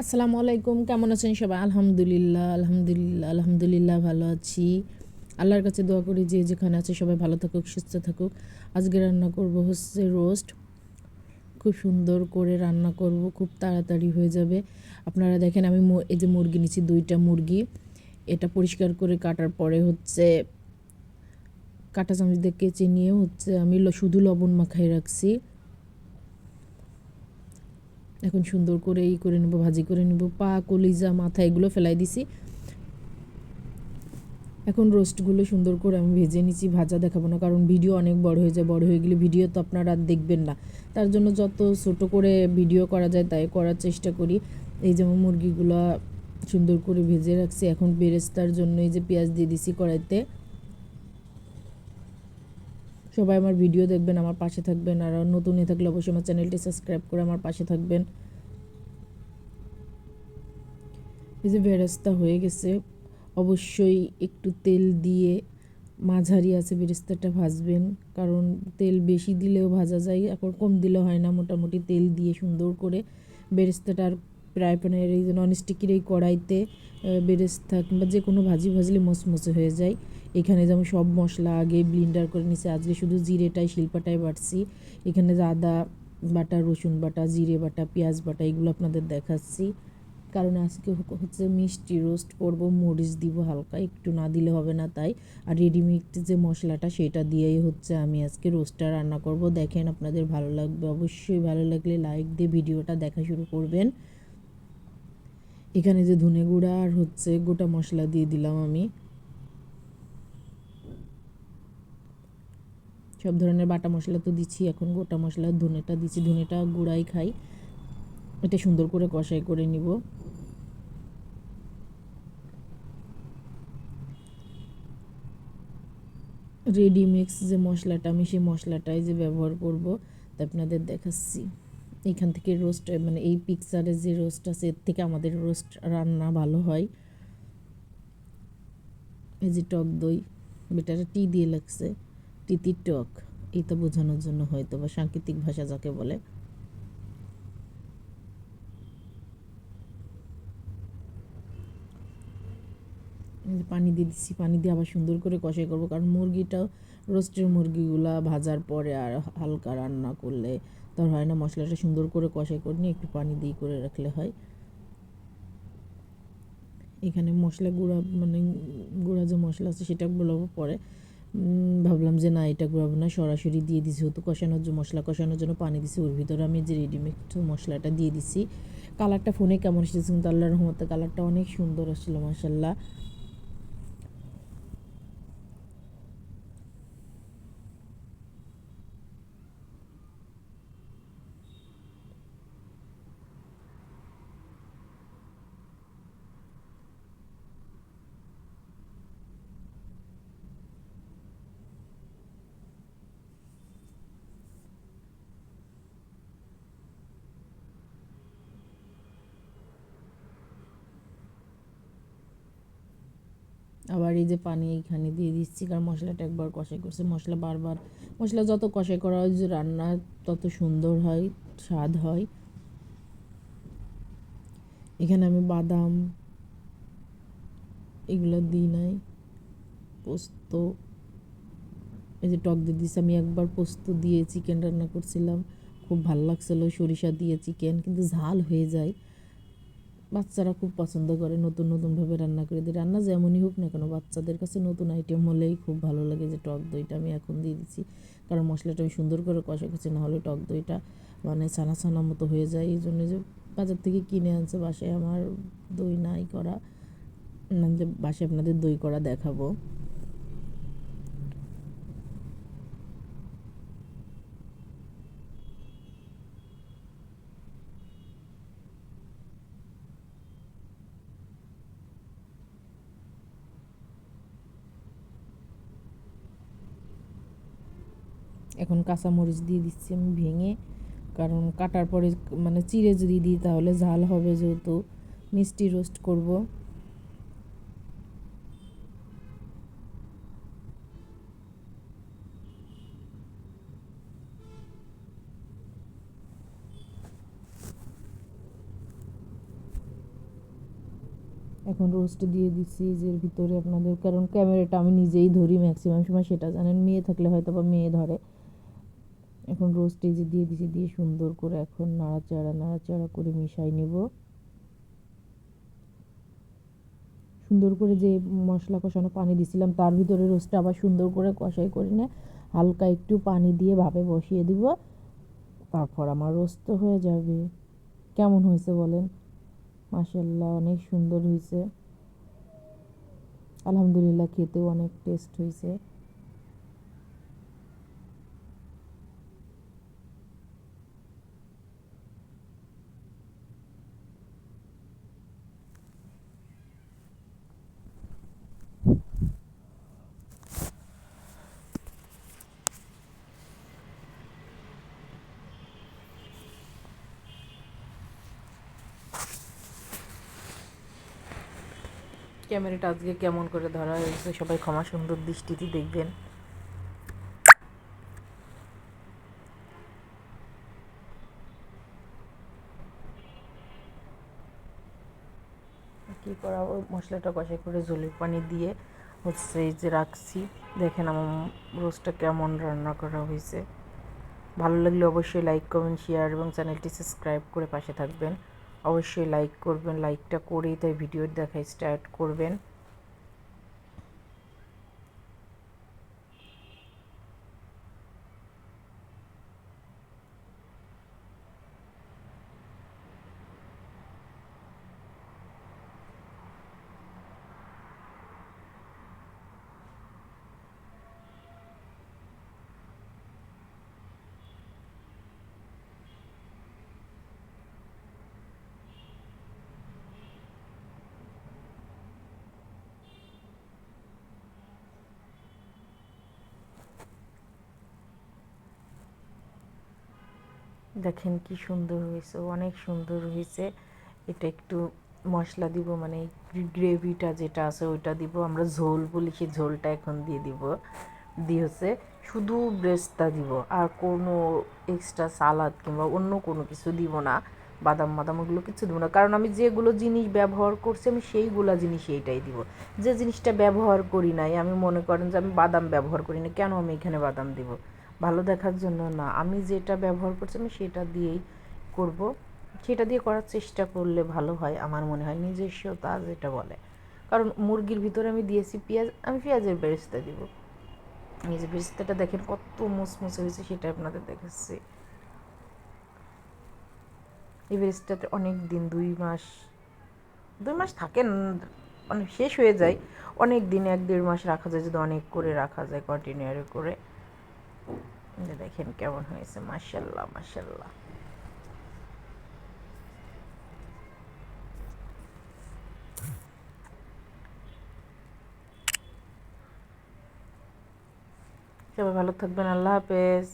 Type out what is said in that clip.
আসসালামু আলাইকুম, কেমন আছেন সবাই? আলহামদুলিল্লাহ আলহামদুলিল্লাহ আলহামদুলিল্লাহ ভালো আছি। আল্লাহর কাছে দোয়া করি যে যেখানে আছে সবাই ভালো থাকুক, সুস্থ থাকুক। আজকে রান্না করব হচ্ছে রোস্ট। খুব সুন্দর করে রান্না করব, খুব তাড়াতাড়ি হয়ে যাবে। আপনারা দেখেন আমি এই যে মুরগি নিচ্ছি দুইটা মুরগি। এটা পরিষ্কার করে কাটার পরে হচ্ছে কাটা চামচ দিয়ে কেচে নিয়ে হচ্ছে আমি শুধু লবণ মাখাই রাখছি। এখন সুন্দর করে এই করে নেব, ভাজি করে নেব, পা, কলিজা, মাথা এগুলো ফেলাই দিছি। এখন রোস্টগুলো সুন্দর করে আমি ভেজে নিচ্ছি ভাজা দেখাবো না, কারণ ভিডিও অনেক বড় হয়ে যায়, বড় হয়ে গেলে ভিডিও তো আপনারা আর দেখবেন না। তার জন্য যত ছোট করে ভিডিও করা যায় তাই করার চেষ্টা করি। এই যেমন মুরগিগুলো সুন্দর করে ভেজে রাখছি, এখন বেরেস্তার জন্য এই যে পেঁয়াজ দিয়ে দিছি কড়াইতে। সবাই আমার ভিডিও দেখবেন, আমার পাশে থাকবেন, আর নতুন হয়ে থাকলে অবশ্যই আমার চ্যানেলটি সাবস্ক্রাইব করে আমার পাশে থাকবেন। এই যে বেরেস্তা হয়ে গেছে, অবশ্যই একটু তেল দিয়ে মাঝারি আছে বেরেস্তাটা ভাজবেন, কারণ তেল বেশি দিলেও ভাজা যায়, এখন কম দিলেও হয় না, মোটামুটি তেল দিয়ে সুন্দর করে বেরেস্তাটা আর প্রায় প্যানের এই যে ননস্টিকের এই কড়াইতে বেরেস্তা কিংবা যে কোনো ভাজি ভাজলে মচমচে হয়ে যায়। এখানে যেমন সব মশলা আগে ব্লিন্ডার করে নিছি, আজকে শুধু জিরেটাই, শিল্পাটাই বাটছি। এখানে আদা বাটা, রসুন বাটা, জিরে বাটা, পেঁয়াজ বাটা, এগুলো আপনাদের দেখাচ্ছি। কারণ আজকে হচ্ছে মিষ্টি রোস্ট করব, মরিচ দিব হালকা, একটু না দিলে হবে না তাই। আর রেডিমেড যে মশলাটা, সেটা দিয়েই হচ্ছে আমি আজকে রোস্টটা রান্না করব। দেখেন আপনাদের ভালো লাগবে, অবশ্যই ভালো লাগলে লাইক দিয়ে ভিডিওটা দেখা শুরু করবেন। এখানে যে ধনে গুঁড়া আর হচ্ছে গোটা মশলা দিয়ে দিলাম আমি। সব ধরনের বাটা মশলা তো দিচ্ছি, এখন গোটা মশলা, ধনেটা দিচ্ছি, ধনেটা গুঁড়াই খাই। এটা সুন্দর করে কষাই করে নিব। রেডি মিক্স যে মশলাটা, আমি সেই মশলাটাই যে ব্যবহার করব, তা আপনাদের দেখাচ্ছি। এখান থেকে রোস্ট মানে এই পিকচারে যে রোস্ট আছে, এর থেকে আমাদের রোস্ট রান্না ভালো হয়। এই যে টক দই বেটারে টি দিয়ে লাগছে। তিতির টক এটা বোঝানোর জন্য হয়তো বা সাংকেতিক ভাষা যাকে বলে। পানি দিয়ে দিচ্ছি, পানি দিয়ে আবার সুন্দর করে কষাই করব, কারণ মুরগিটাও রোস্টের মুরগিগুলা ভাজার পরে আর হালকা রান্না করলে তার হয় না, মশলাটা সুন্দর করে কষাই করে নিয়ে একটু পানি দিয়ে করে রাখলে হয়। এখানে মশলা গুঁড়া মানে গুঁড়া যে মশলা আছে সেটা গুলাবো পরে। ভাবলাম যে না, এটা গুঁড়াবো না, সরাসরি দিয়ে দিছি হতো কষানোর জন্য, মশলা কষানোর জন্য পানি দিছি, ওর ভিতরে আমি যে রেডিমেড মশলাটা দিয়ে দিছি কালারটা ফোনে কেমন এসেছে কিন্তু আল্লাহ রহমতে কালারটা অনেক সুন্দর আসছিল মাসাল্লাহ আবার এই যে পানি এইখানে দিয়ে দিচ্ছি, কারণ মশলাটা একবার কষাই করছে। মশলা বারবার, মশলা যত কষাই করা হয় রান্না তত সুন্দর হয়, স্বাদ হয়। এখানে আমি বাদাম, এগুলো দিই নাই। পোস্ত, এই যে টক দিয়ে দিয়েছি আমি একবার পোস্ত দিয়ে চিকেন রান্না করছিলাম। খুব ভালো লাগছিল, সরিষা দিয়ে চিকেন, কিন্তু ঝাল হয়ে যায়। বাচ্চারা খুব পছন্দ করে, নতুন নতুনভাবে রান্না করে দিই রান্না যেমনই হোক না কেন, বাচ্চাদের কাছে নতুন আইটেম হলেই খুব ভালো লাগে যে টক দইটা আমি এখন দিয়ে দিচ্ছি কারণ মশলাটা আমি সুন্দর করে কষা কষি, না হলে টক দইটা মানে ছানা ছানা মতো হয়ে যায়। এই জন্য যে বাজার থেকে কিনে আনছে, বাসায় আমার দই নাই করা। যে বাসায় আপনাদের দই করা দেখাবো। এখন কাঁচামরিচ দিয়ে দিচ্ছি আমি ভেঙে। কারণ কাটার পরে মানে চিড়ে যদি দিই তাহলে ঝাল হবে যেহেতু। মিষ্টি রোস্ট করব। এখন রোস্ট দিয়ে দিচ্ছি যে ভিতরে আপনাদের। কারণ ক্যামেরাটা আমি নিজেই ধরি ম্যাক্সিমাম সময়, সেটা জানেন। মেয়ে থাকলে হয়তো বা মেয়ে ধরে। এখন এই যে দিয়ে দিচ্ছি দিয়ে সুন্দর করে এখন নাড়াচাড়া নাড়াচাড়া করে মিশাই নেব। সুন্দর করে যে মশলা কষানো পানি দিছিলাম, তার ভিতরে রোস্টটা আবার সুন্দর করে কষাই করে নিয়ে হালকা একটু পানি দিয়ে ভাপে বসিয়ে দিব। তারপর আমার রোস্ট তো হয়ে যাবে। কেমন হয়েছে বলেন? মাসাল্লাহ অনেক সুন্দর হয়েছে। আলহামদুলিল্লাহ, খেতেও অনেক টেস্ট হয়েছে। ক্যামেরাটা আজকে কেমন করে ধরা হয়েছে সবাই ক্ষমা সুন্দর দৃষ্টিতে দেখবেন। কী করা মশলাটা কষাই করে জলের পানি দিয়ে হচ্ছে এই যে রাখছি। দেখেন আমার রোজটা কেমন রান্না করা হয়েছে। ভালো লাগলে অবশ্যই লাইক কমেন্ট শেয়ার এবং চ্যানেলটি সাবস্ক্রাইব করে পাশে থাকবেন। অবশ্যই লাইক করবেন লাইকটা করেই তাই ভিডিও দেখা স্টার্ট করবেন। দেখেন কি সুন্দর হয়েছে, অনেক সুন্দর হয়েছে। এটা একটু মশলা দিব মানে গ্রেভিটা যেটা আছে ওইটা দিব। আমরা ঝোল বলি, সেই ঝোলটা এখন দিয়ে দিব। দিয়ে হচ্ছে শুধু ব্রেস্টটা দিব, আর কোনো এক্সট্রা সালাদ কিংবা অন্য কোনো কিছু দিব না। বাদাম বাদাম ওগুলো কিছু দেবো না। কারণ আমি যেগুলো জিনিস ব্যবহার করছি, আমি সেইগুলো জিনিস এইটাই দিব। যে জিনিসটা ব্যবহার করি নাই, আমি মনে করেন যে আমি বাদাম ব্যবহার করি না কেন আমি এখানে বাদাম দিব? ভালো দেখার জন্য না। আমি যেটা ব্যবহার করছি আমি সেটা দিয়েই করব। সেটা দিয়ে করার চেষ্টা করলে ভালো হয় আমার মনে হয়। নিজস্বতা যেটা বলে। কারণ মুরগির ভিতরে আমি দিয়েছি পেঁয়াজ, আমি পেঁয়াজের বেরেস্তা দিব। এই যে বেরেস্তাটা দেখেন কত মুসমুসে হয়েছে সেটা আপনাদের দেখাচ্ছি। এই বেরেস্তাতে অনেক দিন, দুই মাস দুই মাস থাকেন মানে শেষ হয়ে যায়। অনেক দিন এক দেড় মাস রাখা যায়, যদি অনেক করে রাখা যায় কন্টিনিউয়ারে করে। দেখেন কেমন হয়েছে মাসাল্লাহ মাসাল্লাহ সবাই ভালো থাকবেন আল্লাহ হাফেজ।